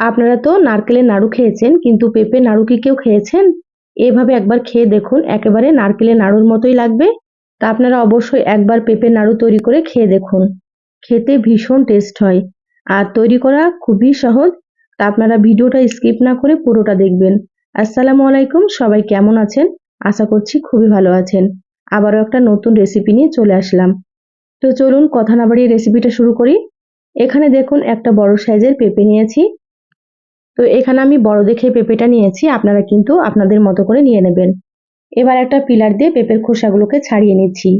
আপনারা তো নারকেলের নাড়ু খেয়েছেন, কিন্তু পেঁপে নাড়ু কি কেউ খেয়েছেন? এভাবে একবার খেয়ে দেখুন, একেবারে নারকেলের নাড়ুর মতোই লাগবে। তা আপনারা অবশ্যই একবার পেঁপে নাড়ু তৈরি করে খেয়ে দেখুন। খেতে ভীষণ টেস্ট হয়। আর তৈরি করা খুবই সহজ। তা আপনারা ভিডিওটা স্কিপ না করে পুরোটা দেখবেন। আসসালামু আলাইকুম, সবাই কেমন আছেন? আশা করছি খুবই ভালো আছেন। আবারও একটা নতুন রেসিপি নিয়ে চলে আসলাম। তো চলুন কথা না বাড়িয়ে রেসিপিটা শুরু করি। এখানে দেখুন, একটা বড় সাইজের পেঁপে নিয়েছি। তো এখানে আমি বড় দেখে পেঁপেটা নিয়েছি, আপনারা কিন্তু আপনাদের মতো করে নিয়ে নেবেন। এবার একটা পিলার দিয়ে পেঁপের খোসাগুলোকে ছাড়িয়ে নিচ্ছি।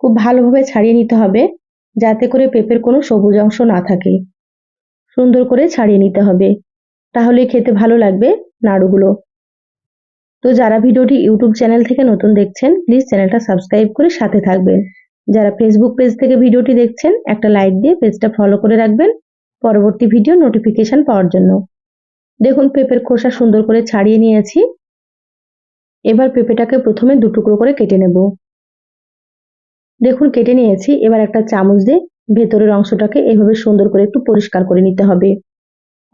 খুব ভালোভাবে ছাড়িয়ে নিতে হবে, যাতে করে পেঁপের কোনো সবুজ অংশ না থাকে। সুন্দর করে ছাড়িয়ে নিতে হবে, তাহলে খেতে ভালো লাগবে নাড়ুগুলো। তো যারা ভিডিওটি ইউটিউব চ্যানেল থেকে নতুন দেখছেন, প্লিজ চ্যানেলটা সাবস্ক্রাইব করে সাথে থাকবেন। যারা ফেসবুক পেজ থেকে ভিডিওটি দেখছেন, একটা লাইক দিয়ে পেজটা ফলো করে রাখবেন। পরবর্তী ভিডিও নোটিফিকেশন পাওয়ার জন্য। দেখুন, পেঁপের খোসা সুন্দর করে ছাড়িয়ে নিয়েছি। এবার পেঁপেটাকে প্রথমে দু টুকরো করে কেটে নেব। দেখুন, কেটে নিয়েছি। এবার একটা চামচ দিয়ে ভেতরের অংশটাকে এভাবে সুন্দর করে একটু পরিষ্কার করে নিতে হবে।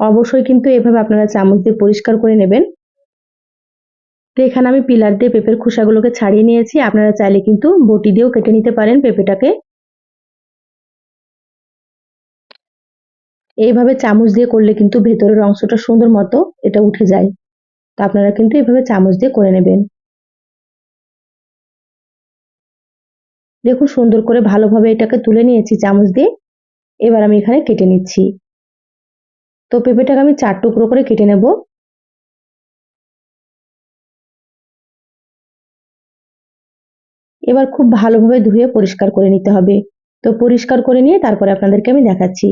অবশ্যই কিন্তু এভাবে আপনারা চামচ দিয়ে পরিষ্কার করে নেবেন। তো এখানে আমি পিলার দিয়ে পেঁপের খোসাগুলোকে ছাড়িয়ে নিয়েছি। আপনারা চাইলে কিন্তু বটি দিয়েও কেটে নিতে পারেন পেঁপেটাকে। এইভাবে চামচ দিয়ে করলে কিন্তু ভেতরের অংশটা সুন্দর মতো এটা উঠে যায়। তো আপনারা কিন্তু এভাবে চামচ দিয়ে করে নেবেন। দেখুন সুন্দর করে ভালোভাবে এটাকে তুলে নিয়েছি চামচ দিয়ে। এবার আমি এখানে কেটে নিচ্ছি। তো পেঁপেটাকে আমি চার টুকরো করে কেটে নেব। এবার খুব ভালোভাবে ধুয়ে পরিষ্কার করে নিতে হবে। তো পরিষ্কার করে নিয়ে তারপরে আপনাদেরকে আমি দেখাচ্ছি।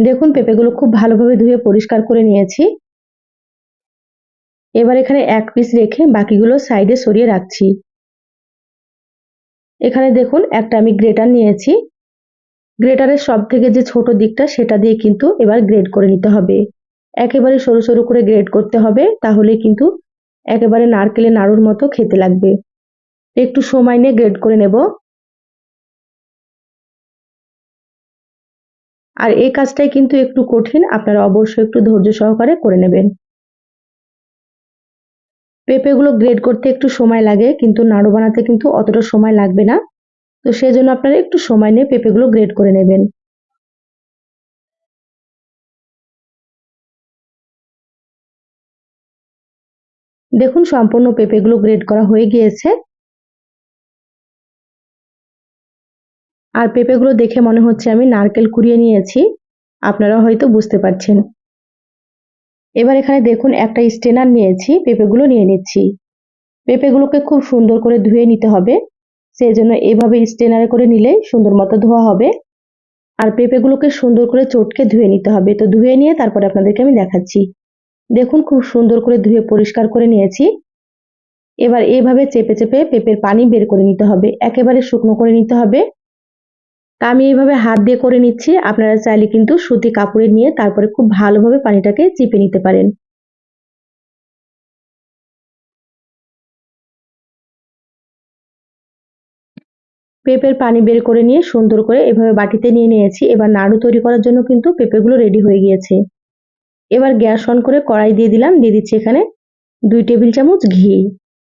দেখুন, পেঁপেগুলো খুব ভালোভাবে ধুয়ে পরিষ্কার করে নিয়েছি। এবার এখানে এক পিস রেখে বাকিগুলো সাইডে সরিয়ে রাখছি। এখানে দেখুন, একটা আমি গ্রেটার নিয়েছি। গ্রেটারের সব থেকে যে ছোট দিকটা, সেটা দিয়ে কিন্তু এবার গ্রেড করে নিতে হবে। একেবারে সরু সরু করে গ্রেড করতে হবে, তাহলে কিন্তু একেবারে নারকেলের নাড়ুর মতো খেতে লাগবে। একটু সময় নিয়ে গ্রেড করে নেব। আর এই কাজটাই কিন্তু একটু কঠিন, আপনারা অবশ্যই একটু ধৈর্য সহকারে করে নেবেন। পেঁপেগুলো গ্রেড করতে একটু সময় লাগে, কিন্তু নাড়ু বানাতে কিন্তু অতটা সময় লাগবে না। তো সেজন্য আপনারা একটু সময় নিয়ে পেঁপেগুলো গ্রেড করে নেবেন। দেখুন, সম্পূর্ণ পেঁপেগুলো গ্রেড করা হয়ে গিয়েছে। আর পেঁপেগুলো দেখে মনে হচ্ছে আমি নারকেল কুড়িয়ে নিয়েছি। আপনারা হয়তো বুঝতে পারছেন। এবার এখানে দেখুন, একটা স্টেনার নিয়েছি, পেঁপেগুলো নিয়ে নিচ্ছি। পেঁপেগুলোকে খুব সুন্দর করে ধুয়ে নিতে হবে। সেই জন্য এভাবে স্টেনারে করে নিলে সুন্দর মতো ধোয়া হবে। আর পেঁপেগুলোকে সুন্দর করে চটকে ধুয়ে নিতে হবে। তো ধুয়ে নিয়ে তারপরে আপনাদেরকে আমি দেখাচ্ছি। দেখুন, খুব সুন্দর করে ধুয়ে পরিষ্কার করে নিয়েছি। এবার এভাবে চেপে চেপে পেঁপের পানি বের করে নিতে হবে। একেবারে শুকনো করে নিতে হবে। তা আমি এইভাবে হাত দিয়ে করে নিচ্ছি। আপনারা চাইলে কিন্তু সুতি কাপড়ে নিয়ে তারপরে খুব ভালোভাবে পানিটাকে চিপে নিতে পারেন। পেঁপের পানি বের করে নিয়ে সুন্দর করে এভাবে বাটিতে নিয়ে নিয়েছি। এবার নাড়ু তৈরি করার জন্য কিন্তু পেঁপেগুলো রেডি হয়ে গিয়েছে। এবার গ্যাস অন করে কড়াই দিয়ে দিলাম। দিয়ে দিচ্ছি এখানে দুই টেবিল চামচ ঘি।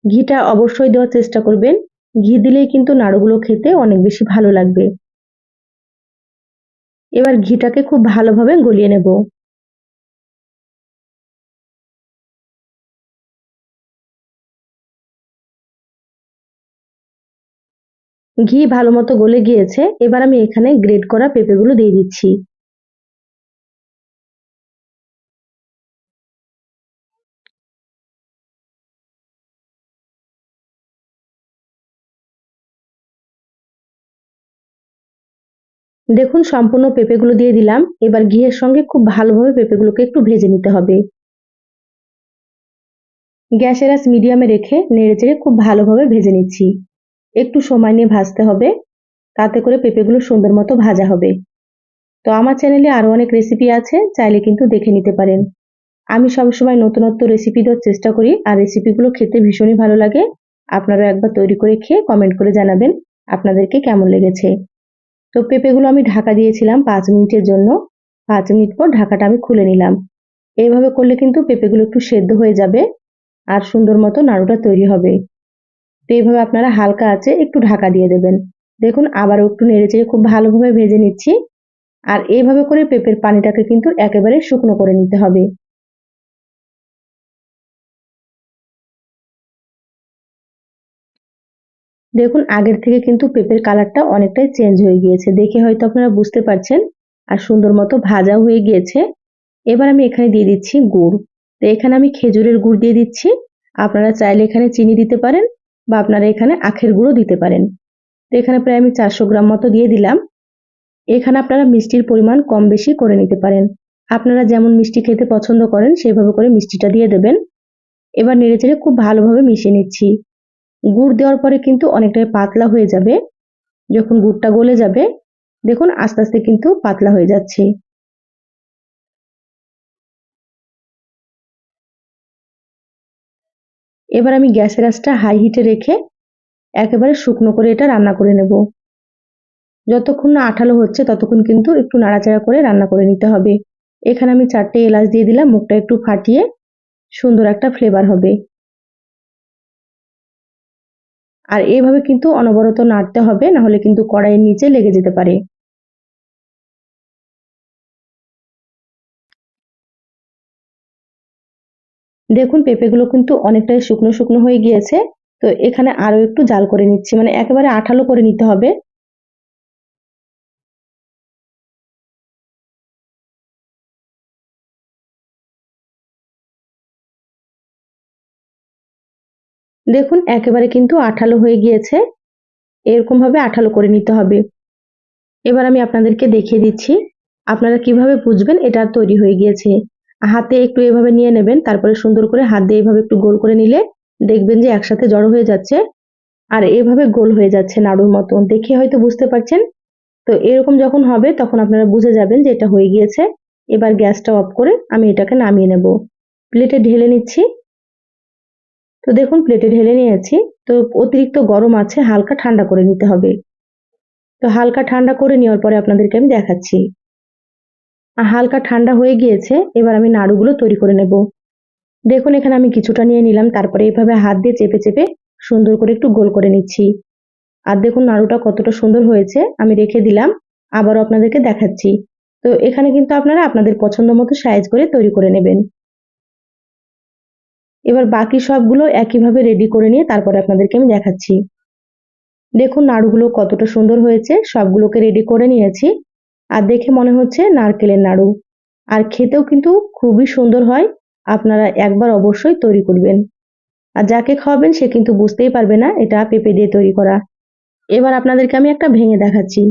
ঘিটা অবশ্যই দেওয়ার চেষ্টা করবেন। ঘি দিলেই কিন্তু নাড়ুগুলো খেতে অনেক বেশি ভালো লাগবে। এবার ঘিটাকে খুব ভালোভাবে গলিয়ে নেব। ঘি ভালো মতো গলে গিয়েছে, এবার আমি এখানে গ্রেড করা পেঁপেগুলো দিয়ে দিচ্ছি। দেখুন সম্পূর্ণ পেঁপেগুলো দিয়ে দিলাম। এবার ঘিয়ের সঙ্গে খুব ভালোভাবে পেঁপেগুলোকে একটু ভেজে নিতে হবে। গ্যাসের আস মিডিয়ামে রেখে নেড়ে চেড়ে খুব ভালোভাবে ভেজে নিচ্ছি। একটু সময় নিয়ে ভাজতে হবে। তাতে করে পেঁপেগুলো সুন্দর মতো ভাজা হবে। তো আমার চ্যানেলে আরও অনেক রেসিপি আছে, চাইলে কিন্তু দেখে নিতে পারেন। আমি সবসময় নতুনত্ব রেসিপি দেওয়ার চেষ্টা করি আর রেসিপিগুলো খেতে ভীষণই ভালো লাগে। আপনারা একবার তৈরি করে খেয়ে কমেন্ট করে জানাবেন আপনাদেরকে কেমন লেগেছে। তো পেঁপেগুলো আমি ঢাকা দিয়েছিলাম পাঁচ মিনিটের জন্য। পাঁচ মিনিট পর ঢাকাটা আমি খুলে নিলাম। এইভাবে করলে কিন্তু পেঁপেগুলো একটু সেদ্ধ হয়ে যাবে আর সুন্দর মতো নাড়ুটা তৈরি হবে। তো এইভাবে আপনারা হালকা আছে একটু ঢাকা দিয়ে দেবেন। দেখুন আবারও একটু নেড়ে চেড়ে খুব ভালোভাবে ভেজে নিচ্ছি। আর এইভাবে করে পেঁপের পানিটাকে কিন্তু একেবারে শুকনো করে নিতে হবে। দেখুন, আগের থেকে কিন্তু পেঁপের কালারটা অনেকটাই চেঞ্জ হয়ে গিয়েছে। দেখে হয়তো আপনারা বুঝতে পারছেন। আর সুন্দর মতো ভাজাও হয়ে গিয়েছে। এবার আমি এখানে দিয়ে দিচ্ছি গুড়। তো এখানে আমি খেজুরের গুড় দিয়ে দিচ্ছি। আপনারা চাইলে এখানে চিনি দিতে পারেন বা আপনারা এখানে আখের গুঁড়ো দিতে পারেন। তো এখানে প্রায় আমি চারশো গ্রাম মতো দিয়ে দিলাম। এখানে আপনারা মিষ্টির পরিমাণ কম বেশি করে নিতে পারেন। আপনারা যেমন মিষ্টি খেতে পছন্দ করেন, সেভাবে করে মিষ্টিটা দিয়ে দেবেন। এবার নেড়েচেড়ে খুব ভালোভাবে মিশিয়ে নিচ্ছি। গুড় দেওয়ার পরে কিন্তু অনেকটাই পাতলা হয়ে যাবে। যখন গুড়টা গলে যাবে, দেখুন আস্তে আস্তে কিন্তু পাতলা হয়ে যাচ্ছে। এবার আমি গ্যাসের আঁচটা হাই হিটে রেখে একেবারে শুকনো করে এটা রান্না করে নেব। যতক্ষণ না আঠালো হচ্ছে, ততক্ষণ কিন্তু একটু নাড়াচাড়া করে রান্না করে নিতে হবে। এখানে আমি চারটে এলাচ দিয়ে দিলাম, মুখটা একটু ফাটিয়ে সুন্দর একটা ফ্লেভার হবে। আর এইভাবে কিন্তু অনবরত নাড়তে হবে নাহলে কিন্তু কড়াইয়ের নিচে লেগে যেতে পারে। দেখুন, পেঁপেগুলো কিন্তু অনেকটাই শুকনো শুকনো হয়ে গিয়েছে। তো এখানে আরও একটু জাল করে নিচ্ছি। মানে একেবারে আঠালো করে নিতে হবে। দেখুন, একেবারে কিন্তু আঠালো হয়ে গিয়েছে। এরকম ভাবে আঠালো করে নিতে হবে। এবার আমি আপনাদেরকে দেখিয়ে দিচ্ছি, আপনারা কীভাবে বুঝবেন এটা তৈরি হয়ে গিয়েছে। হাতে একটু এভাবে নিয়ে নেবেন, তারপরে সুন্দর করে হাত দিয়ে এভাবে একটু গোল করে নিলে দেখবেন যে একসাথে জড়ো হয়ে যাচ্ছে আর এভাবে গোল হয়ে যাচ্ছে নাড়ুর মতো দেখে হয়তো বুঝতে পারছেন? তো এরকম যখন হবে, তখন আপনারা বুঝে যাবেন যে এটা হয়ে গিয়েছে। এবার গ্যাসটা অফ করে আমি এটাকে নামিয়ে নেব। প্লেটে ঢেলে নিচ্ছি। তো দেখুন প্লেটে ঢেলে নিয়েছি। তো অতিরিক্ত গরম আছে, হালকা ঠান্ডা করে নিতে হবে। তো হালকা ঠান্ডা করে নেওয়ার পরে আপনাদেরকে আমি দেখাচ্ছি। আর হালকা ঠান্ডা হয়ে গিয়েছে, এবার আমি নাড়ুগুলো তৈরি করে নেব। দেখুন, এখানে আমি কিছুটা নিয়ে নিলাম, তারপরে এইভাবে হাত দিয়ে চেপে চেপে সুন্দর করে একটু গোল করে নিচ্ছি। আর দেখুন, নাড়ুটা কতটা সুন্দর হয়েছে, আমি রেখে দিলাম, আবারও আপনাদেরকে দেখাচ্ছি। তো এখানে কিন্তু আপনারা আপনাদের পছন্দ মতো সাইজ করে তৈরি করে নেবেন। এবার বাকি সবগুলো একইভাবে রেডি করে নিয়ে তারপরে আপনাদেরকে আমি দেখাচ্ছি। দেখুন নাড়ুগুলো কতটা সুন্দর হয়েছে, সবগুলোকে রেডি করে নিয়েছি। আর দেখে মনে হচ্ছে নারকেলের নাড়ু। আর খেতেও কিন্তু খুবই সুন্দর হয়, আপনারা একবার অবশ্যই তৈরি করবেন। আর যাকে খাওয়াবেন সে কিন্তু বুঝতেই পারবে না এটা পেঁপে দিয়ে তৈরি করা। এবার আপনাদেরকে আমি একটা ভেঙে দেখাচ্ছি।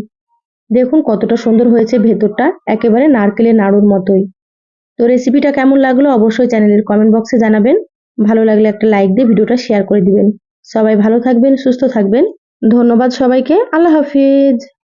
দেখুন কতটা সুন্দর হয়েছে ভেতরটা, একেবারে নারকেলের নাড়ুর মতোই। তো রেসিপিটা কেমন লাগল অবশ্যই চ্যানেলের কমেন্ট বক্সে জানাবেন। ভালো লাগলে একটা লাইক দিয়ে ভিডিওটা শেয়ার করে দিবেন। সবাই ভালো থাকবেন, সুস্থ থাকবেন। ধন্যবাদ সবাইকে। আল্লাহ হাফিজ।